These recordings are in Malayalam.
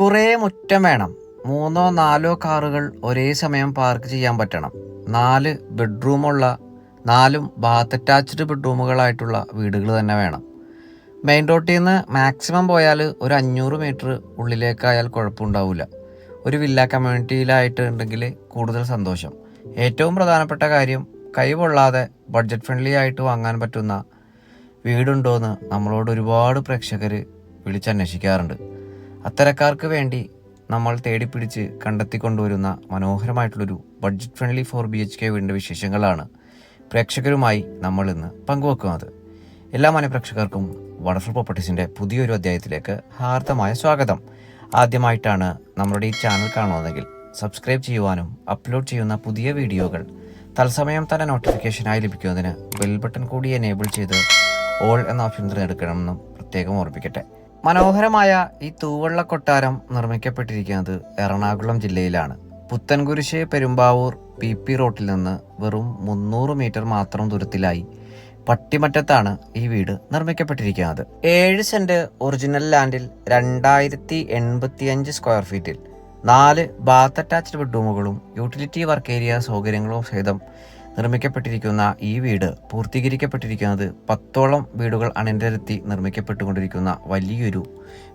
കുറേ മുറ്റം വേണം. മൂന്നോ നാലോ കാറുകൾ ഒരേ സമയം പാർക്ക് ചെയ്യാൻ പറ്റണം. നാല് ബെഡ്റൂമുള്ള നാലും ബാത്ത് അറ്റാച്ച്ഡ് ബെഡ്റൂമുകളായിട്ടുള്ള വീടുകൾ തന്നെ വേണം. മെയിൻ റോട്ടിൽ നിന്ന് മാക്സിമം പോയാൽ ഒരു അഞ്ഞൂറ് മീറ്റർ ഉള്ളിലേക്കായാൽ കുഴപ്പമുണ്ടാവില്ല ഒരു വില്ല കമ്മ്യൂണിറ്റിയിലായിട്ട് ഉണ്ടെങ്കിൽ കൂടുതൽ സന്തോഷം. ഏറ്റവും പ്രധാനപ്പെട്ട കാര്യം കൈവൊള്ളാതെ ബഡ്ജറ്റ് ഫ്രണ്ട്ലി ആയിട്ട് വാങ്ങാൻ പറ്റുന്ന വീടുണ്ടോയെന്ന് നമ്മളോട് ഒരുപാട് പ്രേക്ഷകർ വിളിച്ചന്വേഷിക്കാറുണ്ട്. അത്തരക്കാർക്ക് വേണ്ടി നമ്മൾ തേടിപ്പിടിച്ച് കണ്ടെത്തിക്കൊണ്ടുവരുന്ന മനോഹരമായിട്ടുള്ളൊരു budget friendly four B H K വീടിന്റെ വിശേഷങ്ങളാണ് പ്രേക്ഷകരുമായി നമ്മൾ ഇന്ന് പങ്കുവെക്കുന്നത്. എല്ലാ മനഃപ്രേക്ഷകർക്കും വണ്ടർഫുൾ പ്രോപ്പർട്ടീസിന്റെ പുതിയൊരു അധ്യായത്തിലേക്ക് ഹാർദമായ സ്വാഗതം. ആദ്യമായിട്ടാണ് നമ്മുടെ ഈ ചാനൽ കാണുന്നതെങ്കിൽ സബ്സ്ക്രൈബ് ചെയ്യുവാനും അപ്ലോഡ് ചെയ്യുന്ന പുതിയ വീഡിയോകൾ തത്സമയം തന്നെ നോട്ടിഫിക്കേഷനായി ലഭിക്കുന്നതിന് ബെൽ ബട്ടൺ കൂടി എനേബിൾ ചെയ്ത് ഓൾ എന്ന ഓപ്ഷൻ തിരഞ്ഞെടുക്കണമെന്നും പ്രത്യേകം ഓർമ്മിക്കട്ടെ മനോഹരമായ ഈ തൂവള്ള കൊട്ടാരം നിർമ്മിക്കപ്പെട്ടിരിക്കുന്നത് എറണാകുളം ജില്ലയിലാണ്. പുത്തൻകുരിശ് പെരുമ്പാവൂർ പി പി റോട്ടിൽ നിന്ന് വെറും മുന്നൂറ് മീറ്റർ മാത്രം ദൂരത്തിലായി പട്ടിമറ്റത്താണ് ഈ വീട് നിർമ്മിക്കപ്പെട്ടിരിക്കുന്നത്. ഏഴ് സെന്റ് ഒറിജിനൽ ലാൻഡിൽ രണ്ടായിരത്തി എൺപത്തിയഞ്ച് സ്ക്വയർ ഫീറ്റിൽ നാല് ബാത്ത് അറ്റാച്ച്ഡ് ബെഡ്റൂമുകളും യൂട്ടിലിറ്റി വർക്ക് ഏരിയ സൗകര്യങ്ങളും സഹിതം നിർമ്മിക്കപ്പെട്ടിരിക്കുന്ന ഈ വീട് പൂർത്തീകരിക്കപ്പെട്ടിരിക്കുന്നത് പത്തോളം വീടുകൾ അണിനിരത്തി നിർമ്മിക്കപ്പെട്ടുകൊണ്ടിരിക്കുന്ന വലിയൊരു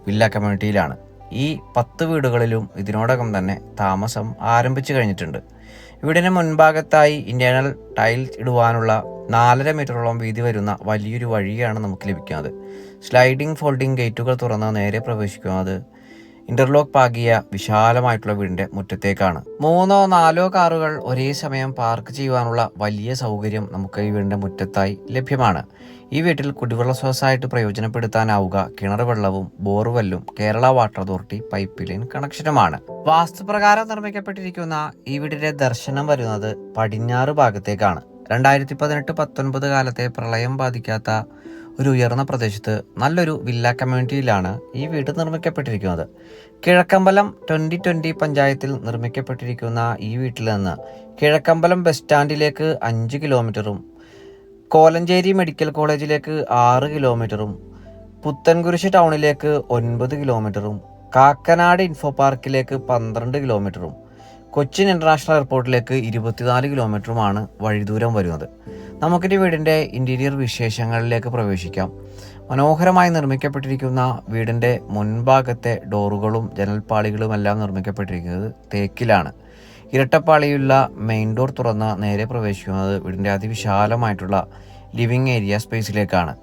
വില്ല കമ്മ്യൂണിറ്റിയിലാണ്. ഈ പത്ത് വീടുകളിലും ഇതിനോടകം തന്നെ താമസം ആരംഭിച്ചു കഴിഞ്ഞിട്ടുണ്ട്. വീടിന് മുൻഭാഗത്തായി ഇന്റേണൽ ടൈൽസ് ഇടുവാനുള്ള നാലര മീറ്ററോളം വീതി വരുന്ന വലിയൊരു വഴിയാണ് നമുക്ക് ലഭിക്കുന്നത്. സ്ലൈഡിംഗ് ഫോൾഡിംഗ് ഗേറ്റുകൾ തുറന്ന് നേരെ പ്രവേശിക്കുന്നത് ഇന്റർലോക്ക് പാകിയ വിശാലമായിട്ടുള്ള വീടിന്റെ മുറ്റത്തേക്കാണ്. മൂന്നോ നാലോ കാറുകൾ ഒരേ സമയം പാർക്ക് ചെയ്യുവാനുള്ള വലിയ സൗകര്യം നമുക്ക് ഈ വീടിന്റെ മുറ്റത്തായി ലഭ്യമാണ്. ഈ വീട്ടിൽ കുടിവെള്ള സ്രോതസ്സായിട്ട് പ്രയോജനപ്പെടുത്താനാവുക കിണർ വെള്ളവും ബോർവെല്ലും Kerala water authority pipe line കണക്ഷനുമാണ്. വാസ്തുപ്രകാരം നിർമ്മിക്കപ്പെട്ടിരിക്കുന്ന ഈ വീടിന്റെ ദർശനം വരുന്നത് പടിഞ്ഞാറ് ഭാഗത്തേക്കാണ്. രണ്ടായിരത്തി പതിനെട്ട് പത്തൊൻപത് കാലത്തെ പ്രളയം ബാധിക്കാത്ത ഒരു ഉയർന്ന പ്രദേശത്ത് നല്ലൊരു വില്ല കമ്മ്യൂണിറ്റിയിലാണ് ഈ വീട് നിർമ്മിക്കപ്പെട്ടിരിക്കുന്നത്. കിഴക്കമ്പലം ട്വന്റി ട്വന്റി പഞ്ചായത്തിൽ നിർമ്മിക്കപ്പെട്ടിരിക്കുന്ന ഈ വീട്ടിൽ നിന്ന് കിഴക്കമ്പലം ബസ് സ്റ്റാൻഡിലേക്ക് അഞ്ച് കിലോമീറ്ററും കോലഞ്ചേരി മെഡിക്കൽ കോളേജിലേക്ക് ആറ് കിലോമീറ്ററും പുത്തൻകുരിശ് ടൗണിലേക്ക് ഒൻപത് കിലോമീറ്ററും കാക്കനാട് ഇൻഫോ പാർക്കിലേക്ക് പന്ത്രണ്ട് കിലോമീറ്ററും കൊച്ചിൻ ഇന്റർനാഷണൽ എയർപോർട്ടിലേക്ക് ഇരുപത്തിനാല് കിലോമീറ്ററുമാണ് വഴിദൂരം വരുന്നത്. നമുക്കിന്റെ വീടിന്റെ ഇന്റീരിയർ വിശേഷങ്ങളിലേക്ക് പ്രവേശിക്കാം. മനോഹരമായി നിർമ്മിക്കപ്പെട്ടിരിക്കുന്ന വീടിന്റെ മുൻഭാഗത്തെ ഡോറുകളും ജനൽപ്പാളികളും എല്ലാം നിർമ്മിക്കപ്പെട്ടിരിക്കുന്നത് തേക്കിലാണ്. ഇരട്ടപ്പാളിയുള്ള മെയിൻ ഡോർ തുറന്ന് നേരെ പ്രവേശിക്കുന്നത് വീടിന്റെ അതിവിശാലമായിട്ടുള്ള ലിവിങ് ഏരിയ സ്പേസിലേക്കാണ്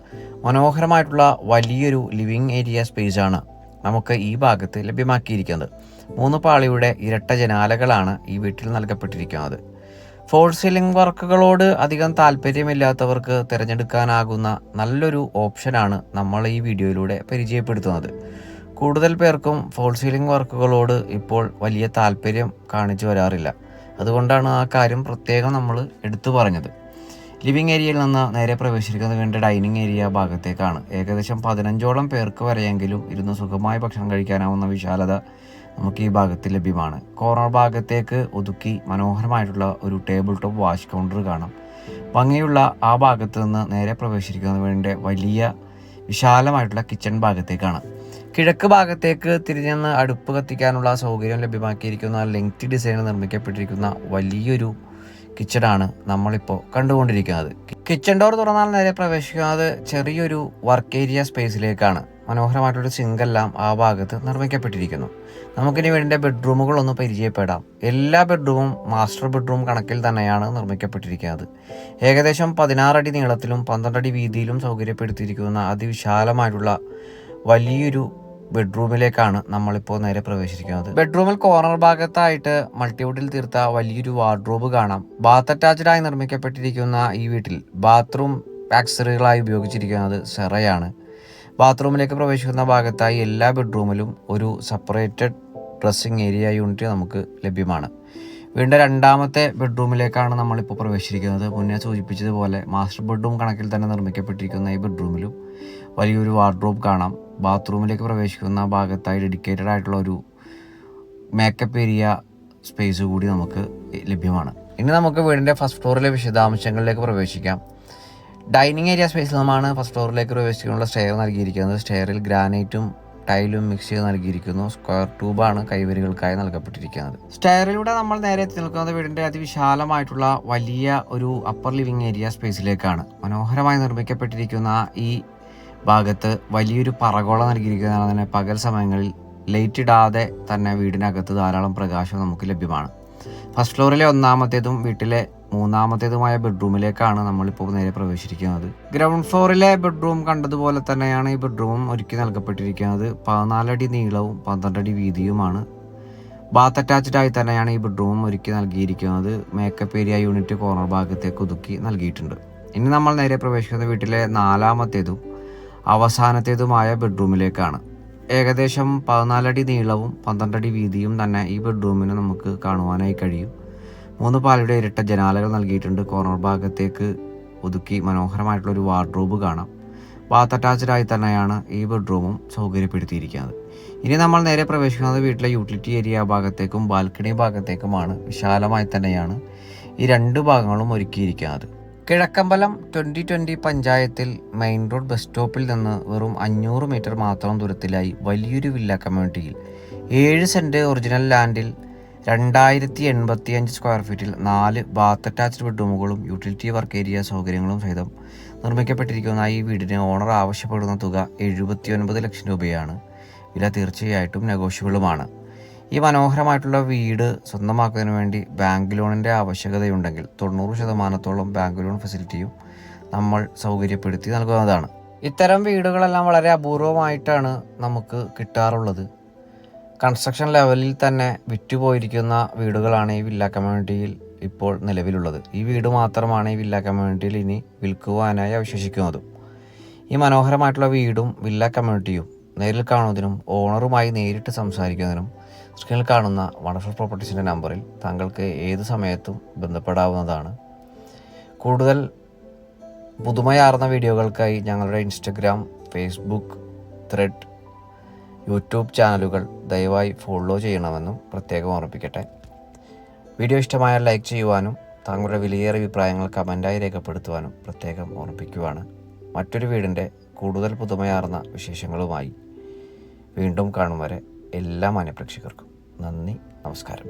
മനോഹരമായിട്ടുള്ള വലിയൊരു ലിവിങ് ഏരിയ സ്പേസാണ് നമുക്ക് ഈ ഭാഗത്ത് ലഭ്യമാക്കിയിരിക്കുന്നത്. മൂന്ന് പാളിയുടെ ഇരട്ട ജനാലകളാണ് ഈ വീട്ടിൽ നൽകപ്പെട്ടിരിക്കുന്നത്. ഫോൾ സീലിംഗ് വർക്കുകളോട് അധികം താല്പര്യമില്ലാത്തവർക്ക് തിരഞ്ഞെടുക്കാനാകുന്ന നല്ലൊരു ഓപ്ഷനാണ് നമ്മൾ ഈ വീഡിയോയിലൂടെ പരിചയപ്പെടുത്തുന്നത്. കൂടുതൽ പേർക്കും ഫോൾ സീലിംഗ് വർക്കുകളോട് ഇപ്പോൾ വലിയ താല്പര്യം കാണിച്ചു വരാറില്ല. അതുകൊണ്ടാണ് ആ കാര്യം പ്രത്യേകം നമ്മൾ എടുത്തു പറഞ്ഞത്. ലിവിംഗ് ഏരിയയിൽ നിന്ന് നേരെ പ്രവേശിക്കുന്നത് വേണ്ട ഡൈനിങ് ഏരിയ ഭാഗത്തേക്കാണ്. ഏകദേശം പതിനഞ്ചോളം പേർക്ക് വരെയെങ്കിലും ഇരുന്ന് സുഖമായി ഭക്ഷണം കഴിക്കാനാവുന്ന വിശാലത നമുക്ക് ഈ ഭാഗത്ത് ലഭ്യമാണ്. കോർണർ ഭാഗത്തേക്ക് ഒതുക്കി മനോഹരമായിട്ടുള്ള ഒരു ടേബിൾ ടോപ്പ് വാഷ് കൗണ്ടർ കാണാം. ഭംഗിയുള്ള ആ ഭാഗത്ത് നിന്ന് നേരെ പ്രവേശിക്കുന്നത് വേണ്ട വലിയ വിശാലമായിട്ടുള്ള കിച്ചൺ ഭാഗത്തേക്കാണ്. കിഴക്ക് ഭാഗത്തേക്ക് തിരിഞ്ഞെന്ന് അടുപ്പ് കത്തിക്കാനുള്ള സൗകര്യം ലഭ്യമാക്കിയിരിക്കുന്ന ലെങ്ത് ഡിസൈനിൽ നിർമ്മിക്കപ്പെട്ടിരിക്കുന്ന വലിയൊരു കിച്ചണാണ് നമ്മളിപ്പോൾ കണ്ടുകൊണ്ടിരിക്കുന്നത്. കിച്ചൺ ഡോർ തുറന്നാൽ നേരെ പ്രവേശിക്കുന്നത് ചെറിയൊരു വർക്ക് ഏരിയ സ്പേസിലേക്കാണ് മനോഹരമായിട്ടൊരു സിങ്കെല്ലാം ആ ഭാഗത്ത് നിർമ്മിക്കപ്പെട്ടിരിക്കുന്നു. നമുക്കിനി വീടിന്റെ ബെഡ്റൂമുകളൊന്ന് പരിചയപ്പെടാം. എല്ലാ ബെഡ്റൂമും മാസ്റ്റർ ബെഡ്റൂം കണക്കിൽ തന്നെയാണ് നിർമ്മിക്കപ്പെട്ടിരിക്കുന്നത്. ഏകദേശം പതിനാറടി നീളത്തിലും പന്ത്രണ്ടടി വീതിയിലും സൗകര്യപ്പെടുത്തിയിരിക്കുന്ന അതിവിശാലമായിട്ടുള്ള വലിയൊരു ബെഡ്റൂമിലേക്കാണ് നമ്മളിപ്പോൾ നേരെ പ്രവേശിക്കുന്നത്. ബെഡ്റൂമിൽ കോർണർ ഭാഗത്തായിട്ട് മൾട്ടിവുഡിൽ തീർത്ത വലിയൊരു വാർഡ്രോബ് കാണാം. ബാത്ത് അറ്റാച്ച്ഡ് ആയി നിർമ്മിക്കപ്പെട്ടിരിക്കുന്ന ഈ വീട്ടിൽ ബാത്റൂം ആക്സറികളായി ഉപയോഗിച്ചിരിക്കുന്നത് സെറയാണ്. ബാത്റൂമിലേക്ക് പ്രവേശിക്കുന്ന ഭാഗത്തായി എല്ലാ ബെഡ്റൂമിലും ഒരു സെപ്പറേറ്റഡ് ഡ്രസ്സിംഗ് ഏരിയ യൂണിറ്റ് നമുക്ക് ലഭ്യമാണ്. വീടിന്റെ രണ്ടാമത്തെ ബെഡ്റൂമിലേക്കാണ് നമ്മളിപ്പോൾ പ്രവേശിച്ചിരിക്കുന്നത്. മുന്നേ സൂചിപ്പിച്ചതുപോലെ മാസ്റ്റർ ബെഡ്റൂം കണക്കിൽ തന്നെ നിർമ്മിക്കപ്പെട്ടിരിക്കുന്ന ഈ ബെഡ്റൂമിലും വലിയൊരു വാർഡ്രോബ് കാണാം. ബാത്റൂമിലേക്ക് പ്രവേശിക്കുന്ന ഭാഗത്തായി ഡെഡിക്കേറ്റഡ് ആയിട്ടുള്ള ഒരു മേക്കപ്പ് ഏരിയ സ്പേസ് കൂടി നമുക്ക് ലഭ്യമാണ്. ഇനി നമുക്ക് വീടിന്റെ ഫസ്റ്റ് ഫ്ലോറിലെ വിശദാംശങ്ങളിലേക്ക് പ്രവേശിക്കാം. ഡൈനിങ് ഏരിയ സ്പേസിൽ നിന്നാണ് ഫസ്റ്റ് ഫ്ലോറിലേക്ക് പ്രവേശിക്കാനുള്ള സ്റ്റെയർ നൽകിയിരിക്കുന്നത്. സ്റ്റെയറിൽ ഗ്രാനൈറ്റും ടൈലും മിക്സ് ചെയ്ത് നൽകിയിരിക്കുന്നു. സ്ക്വയർ ട്യൂബാണ് കൈവരികൾക്കായി നൽകപ്പെട്ടിരിക്കുന്നത്. സ്റ്റെയറിലൂടെ നമ്മൾ നേരെ എത്തി നിൽക്കുന്നത് വീടിന്റെ അതിവിശാലമായിട്ടുള്ള വലിയ ഒരു അപ്പർ ലിവിംഗ് ഏരിയ സ്പേസിലേക്കാണ് മനോഹരമായി നിർമ്മിക്കപ്പെട്ടിരിക്കുന്ന ഈ ഭാഗത്ത് വലിയൊരു പറകോള നൽകിയിരിക്കുന്നതാണ്. തന്നെ പകൽ സമയങ്ങളിൽ ലൈറ്റ് ഇടാതെ തന്നെ വീടിനകത്ത് ധാരാളം പ്രകാശം നമുക്ക് ലഭ്യമാണ്. ഫസ്റ്റ് ഫ്ലോറിലെ ഒന്നാമത്തേതും വീട്ടിലെ മൂന്നാമത്തേതുമായ ബെഡ്റൂമിലേക്കാണ് നമ്മളിപ്പോൾ നേരെ പ്രവേശിച്ചിരിക്കുന്നത്. ഗ്രൗണ്ട് ഫ്ലോറിലെ ബെഡ്റൂം കണ്ടതുപോലെ തന്നെയാണ് ഈ ബെഡ്റൂമും ഒരുക്കി നൽകപ്പെട്ടിരിക്കുന്നത്. പതിനാലടി നീളവും പന്ത്രണ്ടടി വീതിയുമാണ്. ബാത്ത് അറ്റാച്ച്ഡ് ആയി തന്നെയാണ് ഈ ബെഡ്റൂമും ഒരുക്കി നൽകിയിരിക്കുന്നത്. മേക്കപ്പ് ഏരിയ യൂണിറ്റ് കോർണർ ഭാഗത്തേക്ക് ഒതുക്കി നൽകിയിട്ടുണ്ട്. ഇനി നമ്മൾ നേരെ പ്രവേശിക്കുന്ന വീട്ടിലെ നാലാമത്തേതും അവസാനത്തേതുമായ ബെഡ്റൂമിലേക്കാണ്. ഏകദേശം പതിനാലടി നീളവും പന്ത്രണ്ടടി വീതിയും തന്നെ ഈ ബെഡ്റൂമിന് നമുക്ക് കാണുവാനായി കഴിയും. മൂന്ന് പാലയുടെ ഇരട്ട ജനാലകൾ നൽകിയിട്ടുണ്ട്. കോർണർ ഭാഗത്തേക്ക് ഒതുക്കി മനോഹരമായിട്ടുള്ള ഒരു വാർഡ്രോബ് കാണാം. ബാത്ത് അറ്റാച്ച്ഡ് ആയി തന്നെയാണ് ഈ ബെഡ്റൂമും സൗകര്യപ്പെടുത്തിയിരിക്കുന്നത്. ഇനി നമ്മൾ നേരെ പ്രവേശിക്കുന്നത് വീട്ടിലെ യൂട്ടിലിറ്റി ഏരിയ ഭാഗത്തേക്കും ബാൽക്കണി ഭാഗത്തേക്കുമാണ്. വിശാലമായി തന്നെയാണ് ഈ രണ്ട് ഭാഗങ്ങളും ഒരുക്കിയിരിക്കുന്നത്. കിഴക്കമ്പലം ട്വന്റി ട്വന്റി പഞ്ചായത്തിൽ മെയിൻ റോഡ് ബസ് സ്റ്റോപ്പിൽ നിന്ന് വെറും അഞ്ഞൂറ് മീറ്റർ മാത്രം ദൂരത്തിലായി വലിയൊരു വില്ല കമ്മ്യൂണിറ്റിയിൽ. ഏഴ് സെന്റ് ഒറിജിനൽ ലാൻഡിൽ രണ്ടായിരത്തി എൺപത്തി അഞ്ച് സ്ക്വയർ ഫീറ്റിൽ നാല് ബാത്ത് അറ്റാച്ച്ഡ് ബെഡ്റൂമുകളും യൂട്ടിലിറ്റി വർക്ക് ഏരിയ സൗകര്യങ്ങളും സഹിതം നിർമ്മിക്കപ്പെട്ടിരിക്കുന്ന ഈ വീടിന് ഓണർ ആവശ്യപ്പെടുന്ന തുക എഴുപത്തി ഒൻപത് ലക്ഷം രൂപയാണ്. വില തീർച്ചയായിട്ടും നെഗോഷ്യബിളുമാണ് ഈ മനോഹരമായിട്ടുള്ള വീട് സ്വന്തമാക്കുന്നതിന് വേണ്ടി ബാങ്ക് ലോണിന്റെ ആവശ്യകതയുണ്ടെങ്കിൽ തൊണ്ണൂറ് ശതമാനത്തോളം ബാങ്ക് ലോൺ ഫെസിലിറ്റിയും നമ്മൾ സൗകര്യപ്പെടുത്തി നൽകുന്നതാണ്. ഇത്തരം വീടുകളെല്ലാം വളരെ അപൂർവമായിട്ടാണ് നമുക്ക് കിട്ടാറുള്ളത്. കൺസ്ട്രക്ഷൻ ലെവലിൽ തന്നെ വിറ്റുപോയിരിക്കുന്ന വീടുകളാണ് ഈ വില്ല കമ്മ്യൂണിറ്റിയിൽ ഇപ്പോൾ നിലവിലുള്ളത്. ഈ വീട് മാത്രമാണ് ഈ വില്ല കമ്മ്യൂണിറ്റിയിൽ ഇനി വിൽക്കുവാനായി അവശേഷിക്കുന്നതും. ഈ മനോഹരമായിട്ടുള്ള വീടും വില്ല കമ്മ്യൂണിറ്റിയും നേരിൽ കാണുന്നതിനും ഓണറുമായി നേരിട്ട് സംസാരിക്കുന്നതിനും സ്ക്രീനിൽ കാണുന്ന വണ്ടർഫുൾ പ്രോപ്പർട്ടീസിന്റെ നമ്പറിൽ താങ്കൾക്ക് ഏത് സമയത്തും ബന്ധപ്പെടാവുന്നതാണ്. കൂടുതൽ പുതുമയാർന്ന വീഡിയോകൾക്കായി ഞങ്ങളുടെ ഇൻസ്റ്റഗ്രാം ഫേസ്ബുക്ക് ത്രെഡ് യൂട്യൂബ് ചാനലുകൾ ദയവായി ഫോളോ ചെയ്യണമെന്നും പ്രത്യേകം ഓർമ്മിപ്പിക്കട്ടെ. വീഡിയോ ഇഷ്ടമായ ലൈക്ക് ചെയ്യുവാനും താങ്കളുടെ വിലയേറിയ അഭിപ്രായങ്ങൾ കമന്റായി രേഖപ്പെടുത്തുവാനും പ്രത്യേകം ഓർമ്മിപ്പിക്കുവാണ്. മറ്റൊരു വീടിന്റെ കൂടുതൽ പുതുമയാർന്ന വിശേഷങ്ങളുമായി വീണ്ടും കാണും വരെ എല്ലാ മാന്യപ്രേക്ഷകർക്കും നന്ദി നമസ്കാരം.